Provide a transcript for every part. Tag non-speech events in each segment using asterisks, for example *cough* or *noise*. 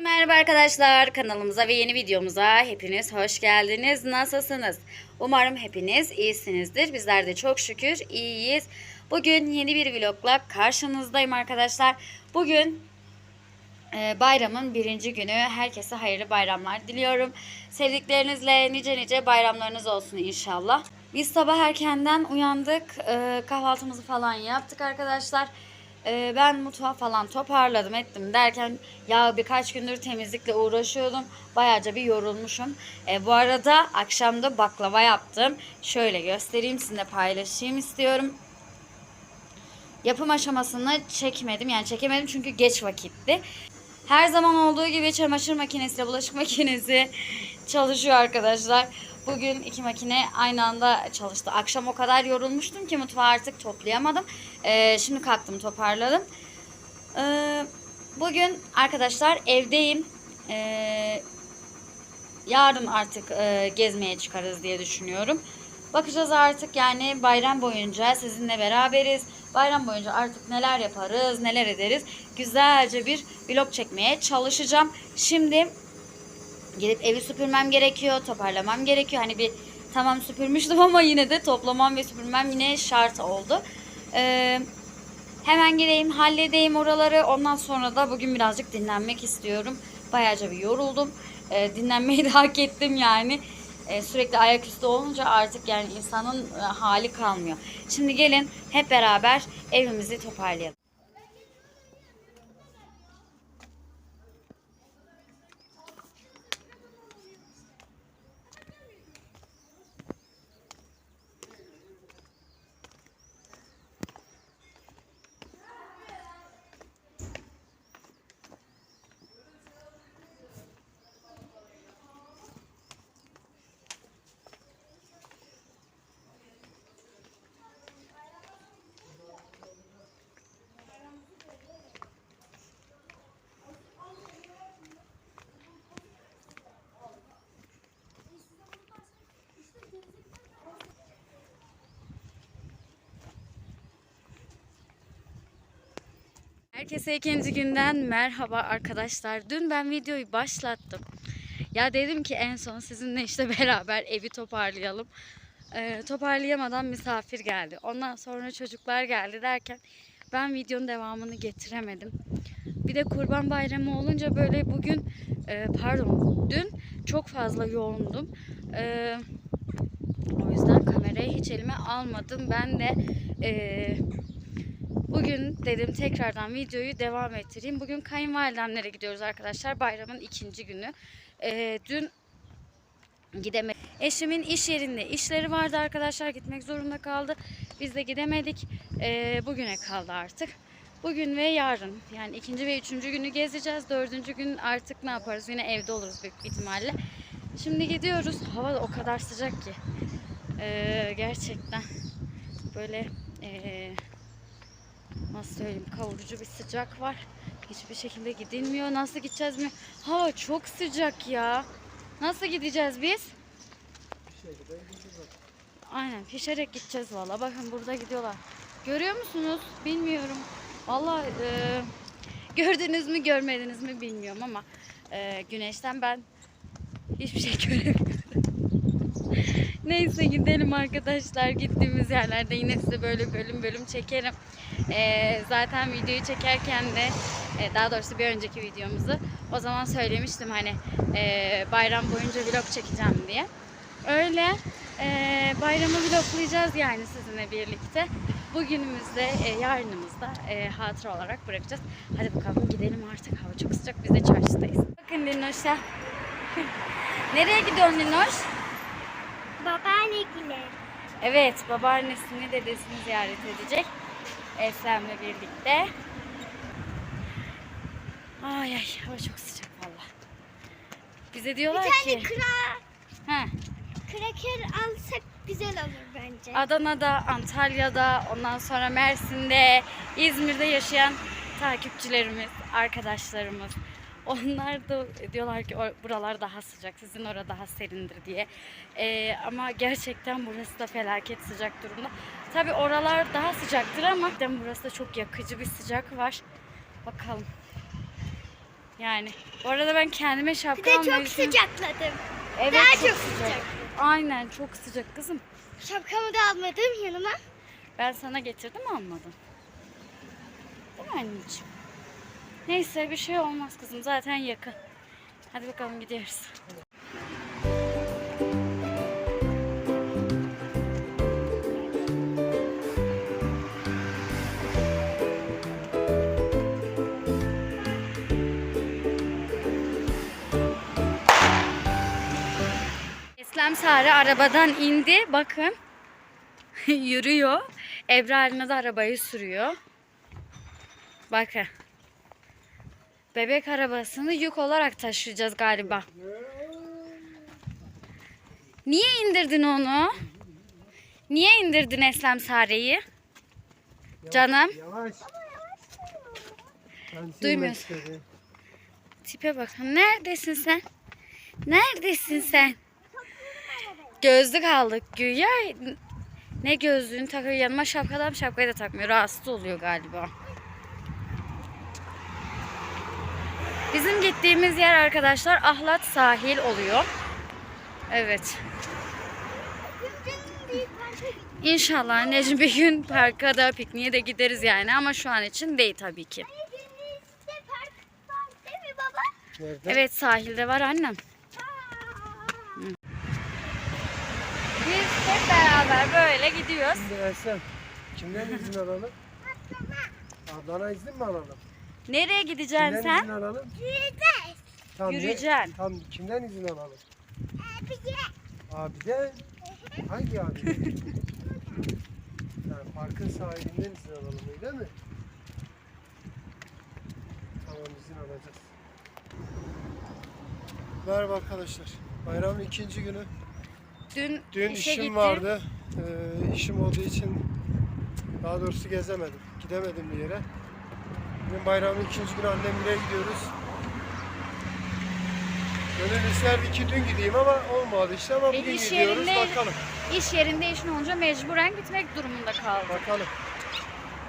Merhaba arkadaşlar kanalımıza ve yeni videomuza hepiniz hoş geldiniz. Nasılsınız? Umarım hepiniz iyisinizdir. Bizler de çok şükür iyiyiz. Bugün yeni bir vlogla karşınızdayım arkadaşlar. Bugün e, bayramın birinci günü. Herkese hayırlı bayramlar diliyorum. Sevdiklerinizle nice nice bayramlarınız olsun inşallah. Biz sabah erkenden uyandık. E, kahvaltımızı falan yaptık arkadaşlar. E, ben mutfağı falan toparladım ettim derken ya birkaç gündür temizlikle uğraşıyordum. Bayağıca bir yorulmuşum. E, bu arada akşamda baklava yaptım. Şöyle göstereyim sizinle paylaşayım istiyorum. Yapım aşamasını çekmedim. Yani çekemedim çünkü geç vakitti. Her zaman olduğu gibi çamaşır makinesiyle bulaşık *laughs* makinesi çalışıyor arkadaşlar. Bugün iki makine aynı anda çalıştı. Akşam o kadar yorulmuştum ki mutfağı artık toplayamadım. Ee, şimdi kalktım toparladım. Ee, bugün arkadaşlar evdeyim. Ee, yarın artık e, gezmeye çıkarız diye düşünüyorum. Bakacağız artık yani bayram boyunca sizinle beraberiz. Bayram boyunca artık neler yaparız, neler ederiz. Güzelce bir vlog çekmeye çalışacağım. Şimdi gidip evi süpürmem gerekiyor, toparlamam gerekiyor. Hani bir tamam süpürmüştüm *laughs* ama yine de toplamam ve süpürmem yine şart oldu. Ee, hemen gideyim, halledeyim oraları. Ondan sonra da bugün birazcık dinlenmek istiyorum. Bayağıca bir yoruldum. Ee, dinlenmeyi *laughs* de hak ettim yani. Ee, sürekli ayaküstü olunca artık yani insanın e, hali kalmıyor. Şimdi gelin hep beraber evimizi toparlayalım. Herkese ikinci günden merhaba arkadaşlar. Dün ben videoyu başlattım. Ya dedim ki en son sizinle işte *laughs* beraber evi toparlayalım. Ee, toparlayamadan misafir geldi. Ondan sonra çocuklar geldi derken ben videonun devamını getiremedim. Bir de kurban bayramı olunca böyle bugün e, pardon dün çok fazla yoğundum. Ee, o yüzden kamerayı hiç elime almadım. Ben de e, Bugün dedim tekrardan videoyu devam ettireyim. Bugün kayınvalidemlere gidiyoruz arkadaşlar. Bayramın ikinci günü. Ee, dün gidemedik. Eşimin iş yerinde işleri vardı arkadaşlar. Gitmek zorunda kaldı. Biz de gidemedik. Ee, bugüne kaldı artık. Bugün ve yarın yani ikinci ve üçüncü günü gezeceğiz. Dördüncü gün artık ne yaparız? Yine evde oluruz büyük ihtimalle. Şimdi gidiyoruz. Hava da o kadar sıcak ki. Ee, gerçekten böyle ee, nasıl söyleyeyim kavurucu bir sıcak var. Hiçbir şekilde gidilmiyor. Nasıl gideceğiz mi? Hava çok sıcak ya. Nasıl gideceğiz biz? Aynen pişerek gideceğiz valla. Bakın burada gidiyorlar. Görüyor musunuz? Bilmiyorum. Valla e, gördünüz mü görmediniz mi bilmiyorum ama e, güneşten ben hiçbir şey *laughs* göremiyorum. Neyse gidelim arkadaşlar. Gittiğimiz yerlerde yine size böyle bölüm bölüm çekerim. Ee, zaten videoyu çekerken de e, daha doğrusu bir önceki videomuzu o zaman söylemiştim hani e, bayram boyunca vlog çekeceğim diye. Öyle e, bayramı vloglayacağız yani sizinle birlikte. Bugünümüzde, e, yarınımızda e, hatıra olarak bırakacağız. Hadi bakalım gidelim artık. Hava çok sıcak. Biz de çarşıdayız. Bakın Linoş'a. *laughs* Nereye gidiyorsun Linoş? Babaannekiler. Evet, babaannesini, dedesini ziyaret edecek. Eslem'le birlikte. Ay ay, hava çok sıcak valla. Bize Bir diyorlar tane ki... kra Heh, kraker alsak güzel olur bence. Adana'da, Antalya'da, ondan sonra Mersin'de, İzmir'de yaşayan takipçilerimiz, arkadaşlarımız. Onlar da diyorlar ki "O- buralar daha sıcak, sizin orada daha serindir diye. Ee, ama gerçekten burası da felaket sıcak durumda. Tabi oralar daha sıcaktır ama burası da çok yakıcı bir sıcak var. Bakalım. Yani. Bu arada ben kendime Bir şapka de almayı çok sıcakladım. Evet Daha çok çok sıcak. sıcak. Aynen çok sıcak kızım. Şapkamı da almadım yanıma. Ben sana getirdim almadın. Değil mi anneciğim? Neyse bir şey olmaz kızım zaten yakın. Hadi bakalım gidiyoruz. Eslem Sare arabadan indi. Bakın. *laughs* Yürüyor. Ebra eline de arabayı sürüyor. Bakın. Bebek arabasını yük olarak taşıyacağız galiba. Niye indirdin onu? Niye indirdin Eslem Sare'yi? Canım. Yavaş. Duymuyorsun. Tipe bakın. Neredesin sen? Neredesin sen? Gözlük aldık güya. Ne gözlüğünü takıyor yanıma şapkadan şapkayı da takmıyor. Rahatsız oluyor galiba. Bizim gittiğimiz yer arkadaşlar Ahlat sahil oluyor. Evet. İnşallah anneciğim bir gün parka da pikniğe de gideriz yani ama şu an için değil tabii ki. Nerede? Evet sahilde var annem. Biz hep beraber böyle gidiyoruz. Şimdi. Kimden izin alalım? Ablana izin mi alalım? Nereye gideceksin Kimden sen? izin alalım? Yürüyeceğiz. Tam ne- Yürüyeceksin. Tam kimden izin alalım? Abiye. Abiden. Hangi abi? yani parkın sahibinden izin alalım öyle mi? Tamam izin alacağız. Merhaba arkadaşlar. Bayramın ikinci günü. Dün, Dün işe işim gittim. vardı. Ee, işim olduğu için daha doğrusu gezemedim. Gidemedim bir yere. Bugün bayramın ikinci günü annemlere gidiyoruz. Gönül isterdi ki dün gideyim ama olmadı işte ama E, bugün iş gidiyoruz. yerinde- Bakalım. İş yerinde işin olunca mecburen gitmek durumunda kaldım. Bakalım.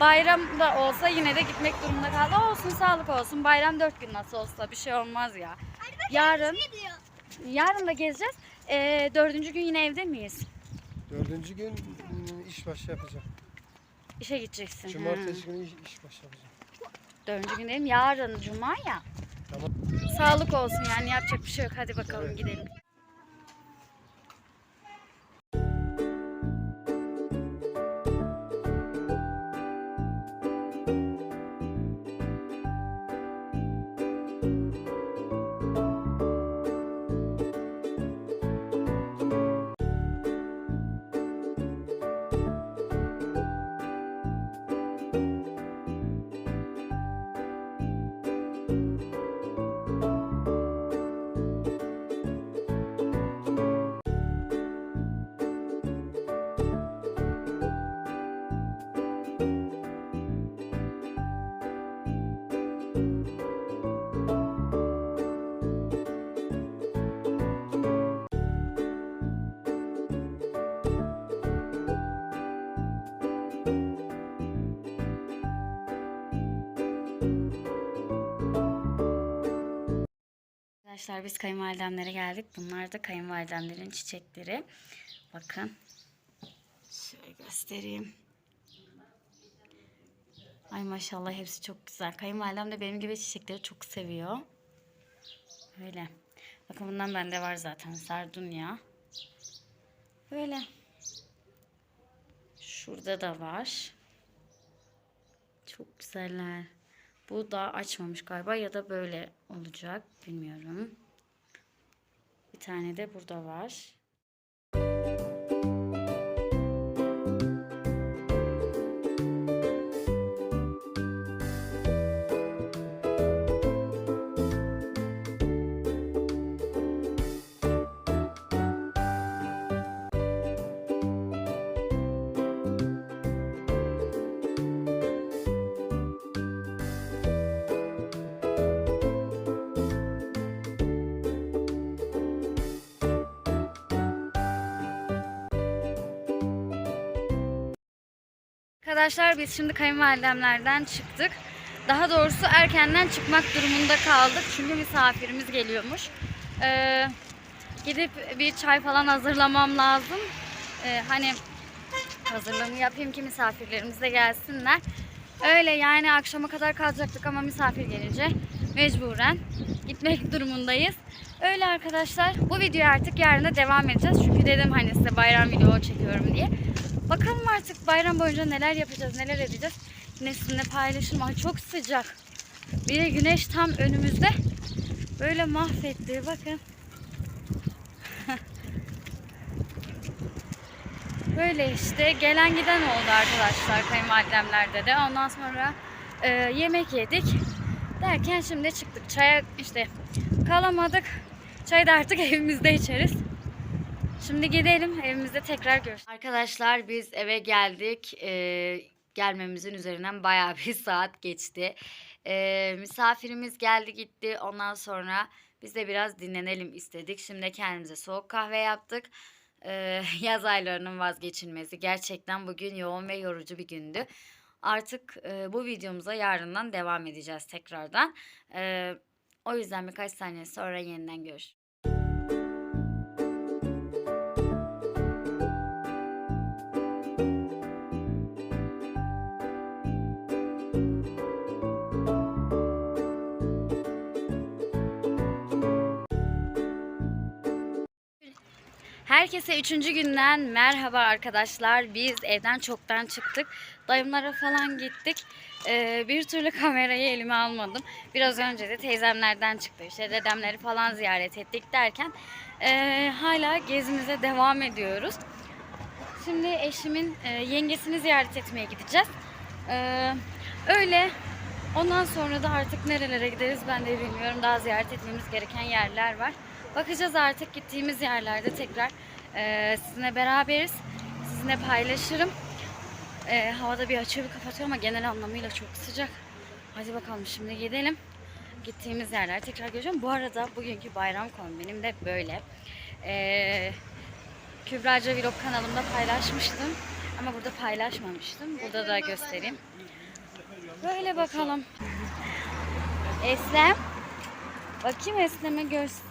Bayramda olsa yine de gitmek durumunda kaldı. Olsun sağlık olsun. Bayram dört gün nasıl olsa bir şey olmaz ya. Yarın, Gidiyor. yarın da gezeceğiz. Ee, dördüncü gün yine evde miyiz? Dördüncü gün ım, iş başı yapacağım. İşe gideceksin. Cumartesi günü iş, iş başı yapacağım. Dördüncü gün dedim yarın cuma ya. Tamam. Sağlık olsun yani yapacak bir şey yok. Hadi bakalım gidelim. Arkadaşlar biz kayınvalidemlere geldik. Bunlar da kayınvalidemlerin çiçekleri. Bakın. Şöyle göstereyim. Ay maşallah hepsi çok güzel. Kayınvalidem de benim gibi çiçekleri çok seviyor. Böyle. Bakın bundan bende var zaten. Sardunya. Böyle. Şurada da var. Çok güzeller. Bu daha açmamış galiba ya da böyle olacak. Bilmiyorum. Bir tane de burada var. Arkadaşlar biz şimdi kayınvalidemlerden çıktık. daha doğrusu erkenden çıkmak durumunda kaldık. Çünkü misafirimiz geliyormuş. Ee, gidip bir çay falan hazırlamam lazım. Ee, hani hazırlığımı yapayım ki misafirlerimiz de gelsinler. Öyle yani akşama kadar kalacaktık ama misafir gelince mecburen gitmek *laughs* durumundayız. Öyle arkadaşlar. Bu videoyu artık yarın da devam edeceğiz. Çünkü dedim hani size bayram video çekiyorum diye. Bakalım artık bayram boyunca neler yapacağız, neler edeceğiz. Yine sizinle paylaşırım. Ay çok sıcak. Bir de güneş tam önümüzde. Böyle mahvetti. Bakın. *laughs* Böyle işte gelen giden oldu arkadaşlar kayınvalidemlerde de. Ondan sonra e, yemek yedik. Derken şimdi çıktık. Çaya işte kalamadık. Çayı da artık *laughs* evimizde içeriz. Şimdi gidelim evimizde tekrar görüşürüz. Arkadaşlar biz eve geldik. Ee, gelmemizin üzerinden bayağı bir *laughs* saat geçti. Ee, misafirimiz geldi gitti. Ondan sonra biz de biraz dinlenelim istedik. Şimdi kendimize soğuk kahve yaptık. Ee, *laughs* yaz aylarının vazgeçilmezi. Gerçekten bugün yoğun ve yorucu bir gündü. Artık e, bu videomuza yarından devam edeceğiz tekrardan. Ee, o yüzden birkaç saniye sonra yeniden görüşürüz. Herkese üçüncü günden merhaba arkadaşlar. Biz evden çoktan çıktık. Dayımlara falan gittik. Ee, bir türlü kamerayı elime almadım. Biraz önce de teyzemlerden çıktı. İşte dedemleri falan ziyaret ettik derken ee, hala gezimize devam ediyoruz. Şimdi eşimin e, yengesini ziyaret etmeye gideceğiz. Ee, öyle. Ondan sonra da artık nerelere gideriz ben de bilmiyorum. Daha ziyaret etmemiz gereken yerler var. Bakacağız artık gittiğimiz yerlerde tekrar e, sizinle beraberiz. Sizinle paylaşırım. E, havada bir açıyor bir kapatıyor ama genel anlamıyla çok sıcak. Hadi bakalım şimdi gidelim. Gittiğimiz yerler tekrar göreceğim. Bu arada bugünkü bayram kombinim de böyle. E, Kübraca Vlog kanalımda paylaşmıştım. Ama burada paylaşmamıştım. Burada da göstereyim. Böyle bakalım. Eslem. Bakayım Eslem'e göz.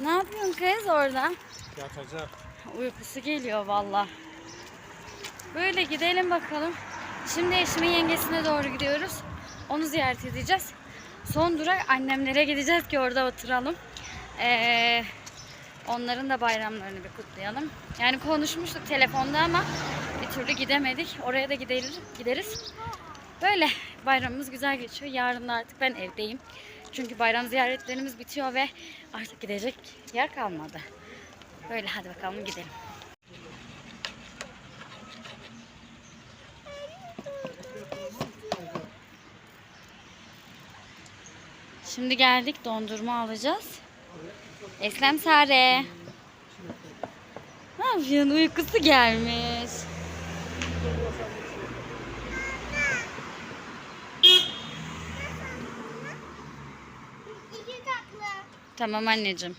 Ne yapıyorsun kız orada? Yatacak. Uykusu geliyor valla. Böyle gidelim bakalım. Şimdi eşimin yengesine doğru gidiyoruz. Onu ziyaret edeceğiz. Son durak annemlere gideceğiz ki orada oturalım. Ee, onların da bayramlarını bir kutlayalım. Yani konuşmuştuk telefonda ama bir türlü gidemedik. Oraya da gideriz. gideriz. Böyle bayramımız güzel geçiyor. Yarın da artık ben evdeyim. Çünkü bayram ziyaretlerimiz bitiyor ve artık gidecek yer kalmadı. Böyle hadi bakalım gidelim. Şimdi geldik dondurma alacağız. Eslem Sare. Ne yapıyorsun? Uykusu gelmiş. Tamam anneciğim.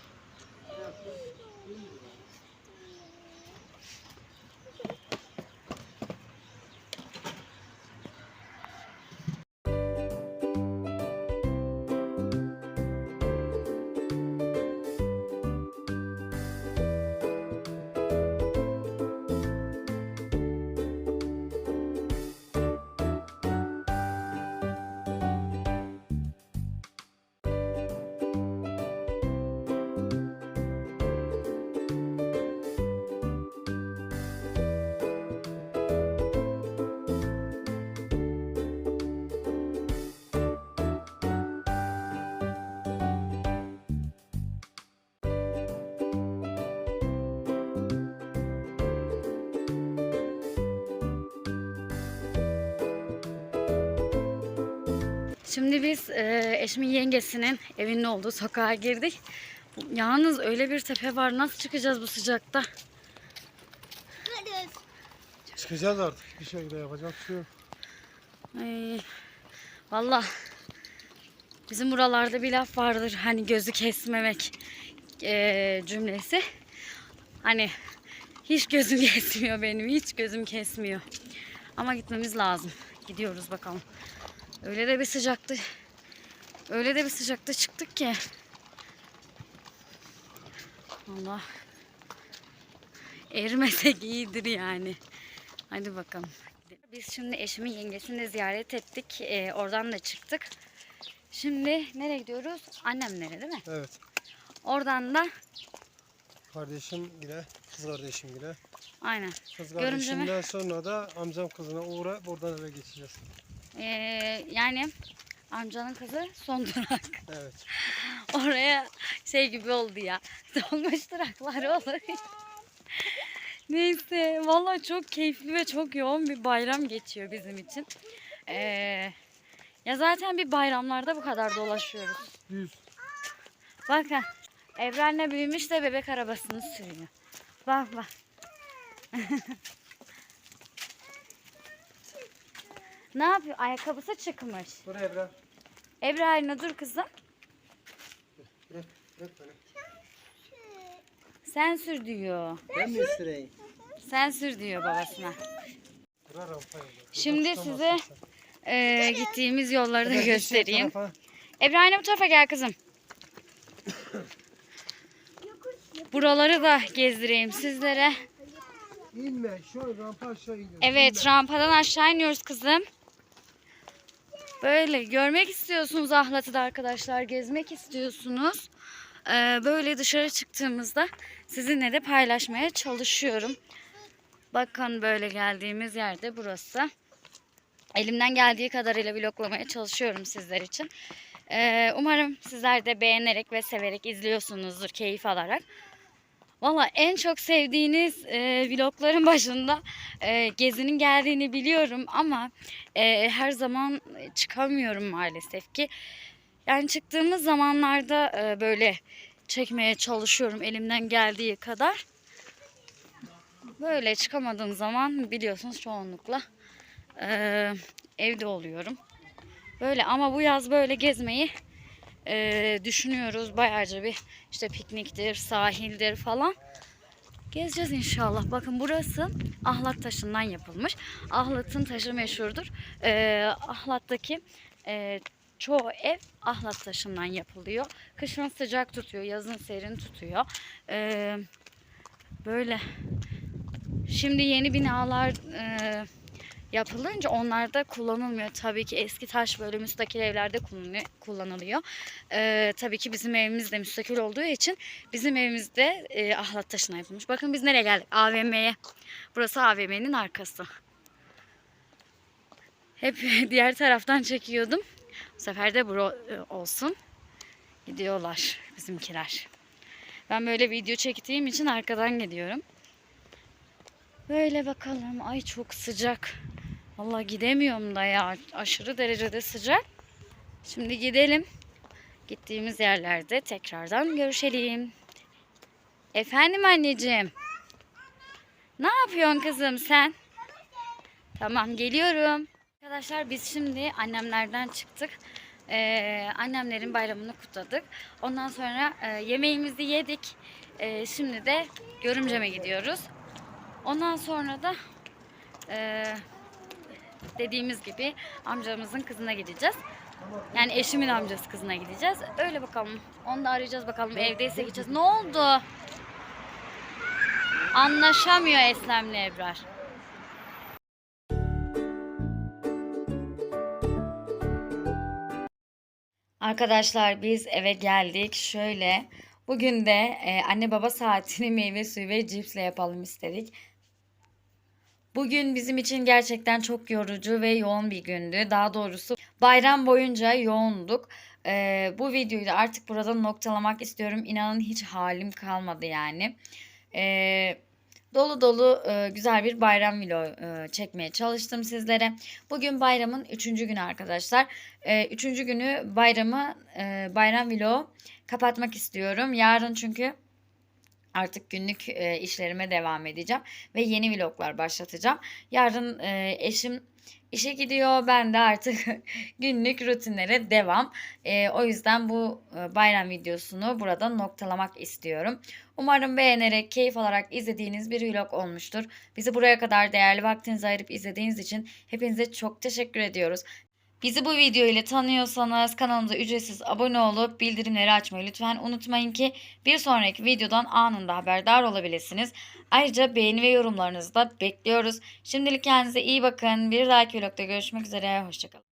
Şimdi biz e, eşimin yengesinin evinin olduğu sokağa girdik. Yalnız öyle bir tepe var. Nasıl çıkacağız bu sıcakta? Çıkacağız artık. Bir şekilde yapacak bir şey yok. Ay, valla bizim buralarda bir laf vardır. Hani gözü kesmemek e, cümlesi. Hani hiç gözüm *laughs* kesmiyor benim. Hiç gözüm kesmiyor. Ama gitmemiz lazım. Gidiyoruz bakalım. Öyle de bir sıcaktı. Öyle de bir sıcakta çıktık ki. Allah. Erimesek iyidir yani. Hadi bakalım. Biz şimdi eşimin yengesini de ziyaret ettik. Ee, oradan da çıktık. Şimdi nereye gidiyoruz? Annemlere değil mi? Evet. Oradan da Kardeşim yine, kız kardeşim yine. aynen. Kız Görümce mi? kardeşimden sonra da amcam kızına uğra buradan eve geçeceğiz. Ee, yani amcanın kızı son durak. Evet. *laughs* Oraya şey gibi oldu ya. *laughs* Dolmuş duraklar olur. Neyse vallahi çok keyifli ve çok yoğun bir bayram geçiyor bizim için. Ee, ya zaten bir bayramlarda bu kadar dolaşıyoruz. Yüz. Bakın Evren'le büyümüş de bebek arabasını sürüyor. Bak bak. *laughs* ne yapıyor? Ayakkabısı çıkmış. Buraya Ebrar. Ebrar'ına dur kızım. Bırak, bırak beni. Sen sür diyor. Ben mi süreyim? Sen sür diyor babasına. Şimdi size eee, gittiğimiz yolları da göstereyim. tarafa. Ebrar'ına bu tarafa gel kızım. Buraları da gezdireyim sizlere. İnme, şu rampa aşağı iniyoruz. Evet rampadan aşağı iniyoruz kızım. Böyle görmek istiyorsunuz ahlatı da arkadaşlar. Gezmek istiyorsunuz. Ee, böyle dışarı çıktığımızda sizinle de paylaşmaya çalışıyorum. Bakın böyle geldiğimiz yerde burası. Elimden geldiği kadarıyla vloglamaya çalışıyorum sizler için. Ee, umarım sizler de beğenerek ve severek izliyorsunuzdur keyif alarak. Valla en çok sevdiğiniz e, vlogların başında e, gezinin geldiğini biliyorum ama e, her zaman çıkamıyorum maalesef ki. Yani çıktığımız zamanlarda e, böyle çekmeye çalışıyorum elimden geldiği kadar. Böyle çıkamadığım zaman biliyorsunuz çoğunlukla e, evde oluyorum. Böyle ama bu yaz böyle gezmeyi e, düşünüyoruz. Bayağıca bir işte pikniktir, sahildir falan. Gezeceğiz inşallah. Bakın burası ahlat taşından yapılmış. Ahlatın taşı meşhurdur. E, Ahlat'taki e, çoğu ev ahlat taşından yapılıyor. Kışın sıcak tutuyor, yazın serin tutuyor. E, böyle Şimdi yeni binalar e, yapılınca onlarda kullanılmıyor. Tabii ki eski taş böyle müstakil evlerde kullanılıyor. kullanılıyor. E, tabii ki bizim evimiz de müstakil olduğu için bizim evimizde e, ahlat taşına yapılmış. Bakın biz nereye geldik? AVM'ye. Burası AVM'nin arkası. Hep *laughs* diğer taraftan çekiyordum. Bu sefer de bura e, olsun. Gidiyorlar bizimkiler. Ben böyle video çektiğim için arkadan gidiyorum. Böyle bakalım. Ay çok sıcak. Vallahi gidemiyorum da ya. Aşırı derecede sıcak. Şimdi gidelim. Gittiğimiz yerlerde tekrardan görüşelim. Efendim anneciğim. Ne yapıyorsun kızım sen? Tamam geliyorum. Arkadaşlar biz şimdi annemlerden çıktık. Ee, annemlerin bayramını kutladık. Ondan sonra e, yemeğimizi yedik. Ee, şimdi de görümceme gidiyoruz. Ondan sonra da e, dediğimiz gibi amcamızın kızına gideceğiz. Yani eşimin amcası kızına gideceğiz. Öyle bakalım. Onu da arayacağız bakalım. Evdeyse gideceğiz. Ne oldu? Anlaşamıyor Eslem'le Ebrar. Arkadaşlar biz eve geldik. Şöyle bugün de e, anne baba saatini meyve suyu ve cipsle yapalım istedik. Bugün bizim için gerçekten çok yorucu ve yoğun bir gündü. Daha doğrusu bayram boyunca yoğunduk. E, bu videoyu da artık burada noktalamak istiyorum. İnanın hiç halim kalmadı yani. E, dolu dolu e, güzel bir bayram vlogu e, çekmeye çalıştım sizlere. Bugün bayramın 3. günü arkadaşlar. 3. günü bayramı e, bayram vlogu kapatmak istiyorum. Yarın çünkü artık günlük e, işlerime devam edeceğim ve yeni vloglar başlatacağım. Yarın e, eşim işe gidiyor. Ben de artık *laughs* günlük rutinlere devam. E, o yüzden bu e, bayram videosunu burada noktalamak istiyorum. Umarım beğenerek, keyif alarak izlediğiniz bir vlog olmuştur. Bizi buraya kadar değerli vaktinizi ayırıp izlediğiniz için hepinize çok teşekkür ediyoruz. Bizi bu video ile tanıyorsanız kanalımıza ücretsiz abone olup bildirimleri açmayı lütfen unutmayın ki bir sonraki videodan anında haberdar olabilirsiniz. Ayrıca beğeni ve yorumlarınızı da bekliyoruz. Şimdilik kendinize iyi bakın. Bir dahaki vlogda görüşmek üzere. Hoşçakalın.